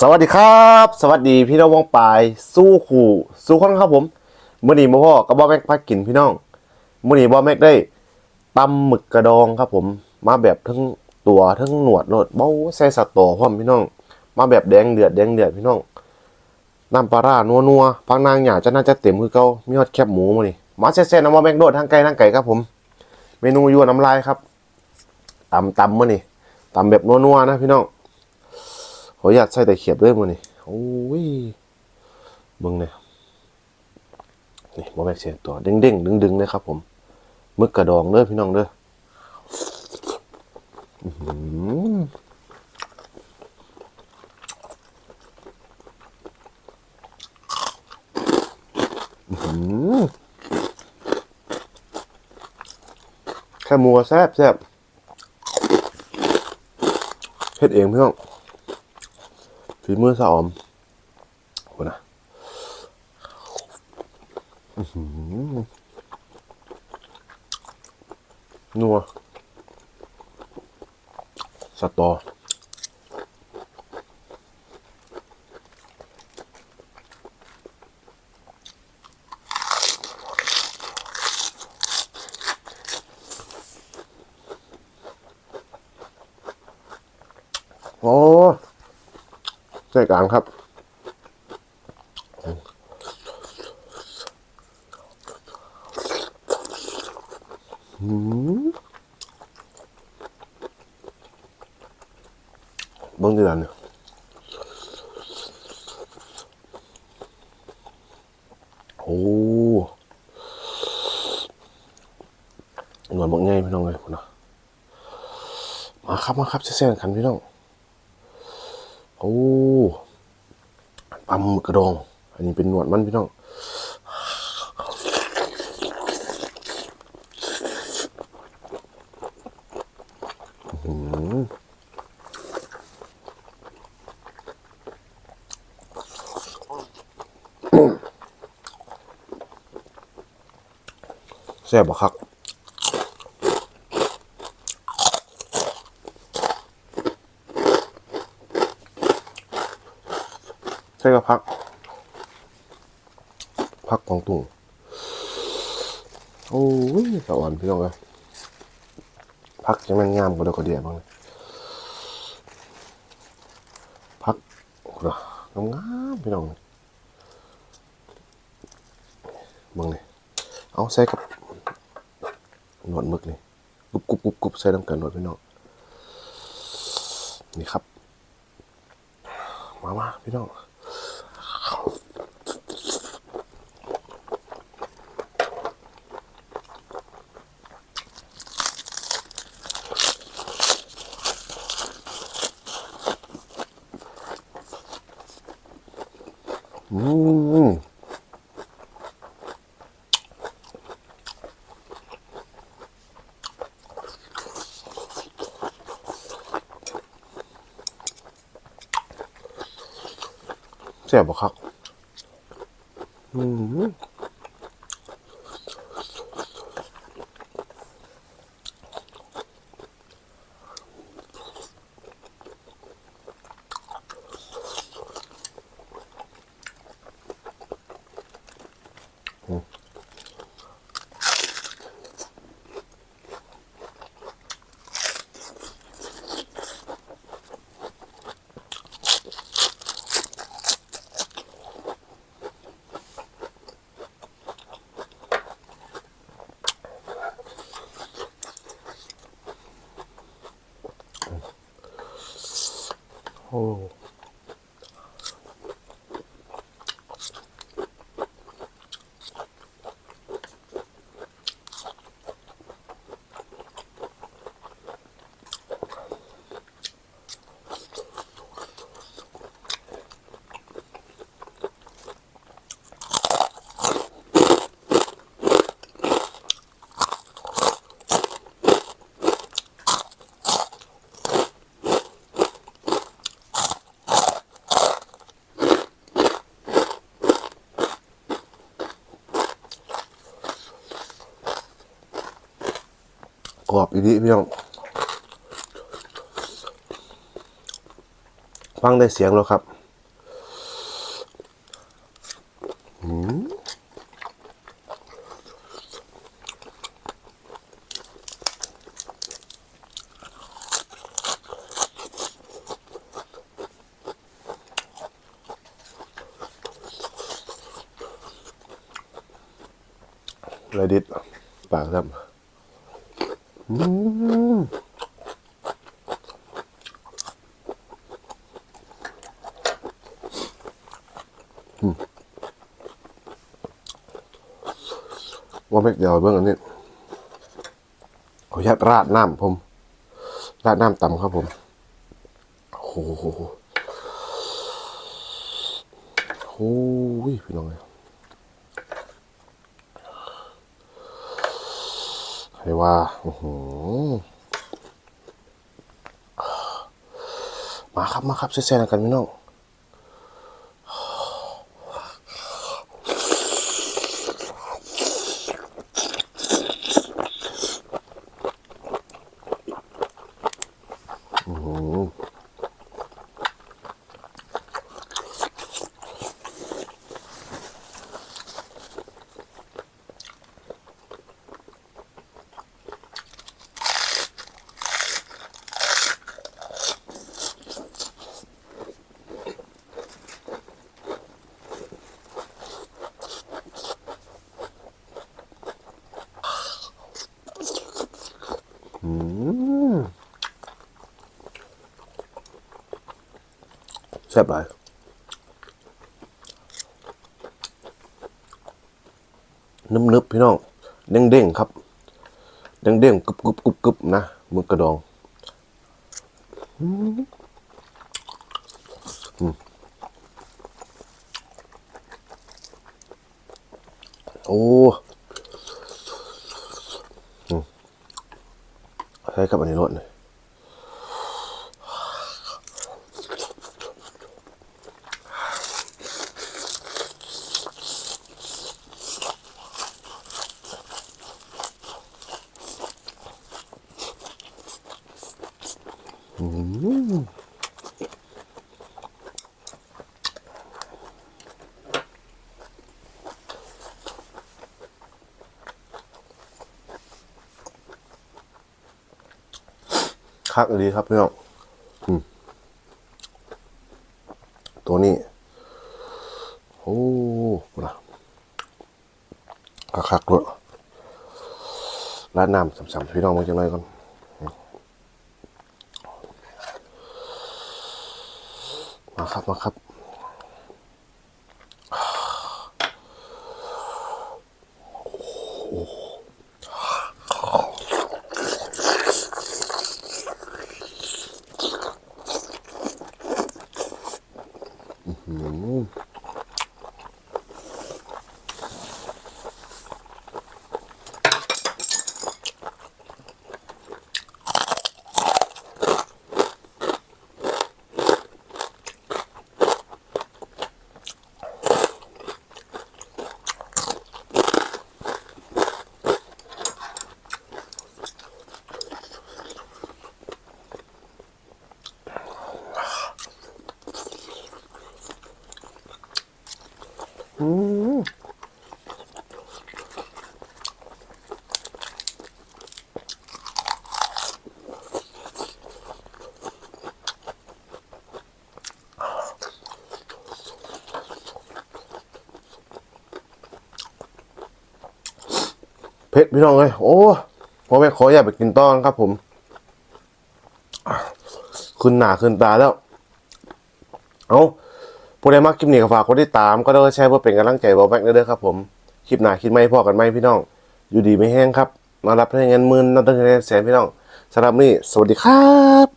สวัสดีครับ สวัสดีพี่น้องวงปลายสู้ขู่สู้คนครับผมมื่อนี้มาพ่อกับบอแม็กพักกินพี่น้องมื่อนี้บอแม็กได้ตำหมึกกระดองครับผม มาแบบทั้งตัวทั้งหนวดโลดเบ้าใส่สตว์ตัวพร้อมพี่น้อง มาแบบแดงเดือดแดงเดือดพี่น้องน้ำปลาร้านัวนัวพังนางหยาจะน่าจะเต็มคือเก่ามีฮอดแคบหมูมานี่มาแซ่ๆน้ำบอแม็กโดดทางไกลทางไก่ครับผม เมนูยั่วน้ำลายครับตำตำมื่อนี่ตำแบบนัวๆนะพี่น้อง ขออนุญาตใส่แต่เขียบด้วยมือนี่โอ้ยเบิ่งเนี่ยนี่บ่แม่นเสียตัวเด้งๆดึงๆเลยครับผมมึกกระดองเด้อพี่น้องเด้อแค่มูก็แซบแซบเฮ็ดเองพี่น้อง ฝีมือสะออมโหนะนัวสตอโอ้ ใจกลางครับหืมบิ้งดีแล้วเนี่ยโอ้หนวดบอกง่ายพี่น้องเลยคุณนะมาครับ มาครับเส้นๆกันพี่น้อง โอ้ปลาหมึกกระดอง อันนี้เป็นหนวดมันพี่น้องแซ่บบ่ครับ ใช่ก็พัก พักของตุ่งโอ้ยสะอ่อนพี่น้องเลยพักยังมันงามกว่าเดอกกระเดียบ้างเลยพักเหรองามพี่น้องเลยบางเลยเอาใส่กับหนวดมึกนี่กรุบกรุบกรุบกรุบใส่น้ำกันหนวดพี่น้องนี่ครับ มามาพี่น้อง อืมแซ่บบ่ครับอืม โรอบอีกทีพี่น้องฟังได้เสียงแล้วครับระดิษปากครับ ว่าไม่เดียวเบื้องอันนี้ขออนุญาตราดน้ำผม ราดน้ำต่ำครับผมโอ้โหโอ้ยพี่น้องเลย รียกว่าอ้โหมาครับมาครับเซ่ๆกันพี่น้อง ซ่บหลายนึบๆพี่น้อง เด้งๆครับ เด้งๆกรุบๆกรุบๆนะมึกกระดองโอ้ใช้กับอันนี้รสเลย คักดีครับพี่น้องตัวนี้ โอ้นะคักคักด้วยร้านน้ำสำๆพี่น้องมาจังเลยก่อน มาครับมาครับ เพชรพี่น้องเลยโอ้พ่อแม่ขออย่ากไปกินต้อนครับ ผมขึ้นหนาขึ้นตาแล้ว เอาผู้ใดมักคลิปนี้ก็ฝากกดติดตามก็ได้แชร์เพื่อเป็นกำลังใจบอแม็กเด้อครับ ผมคลิปหนาคลิปไม่พอกันไหมพี่น้อง อยู่ดีไม่แห้งครับ มารับให้เงินหมื่นนับตั้งแต่แสนพี่น้องสำหรับนี่สวัสดีครับ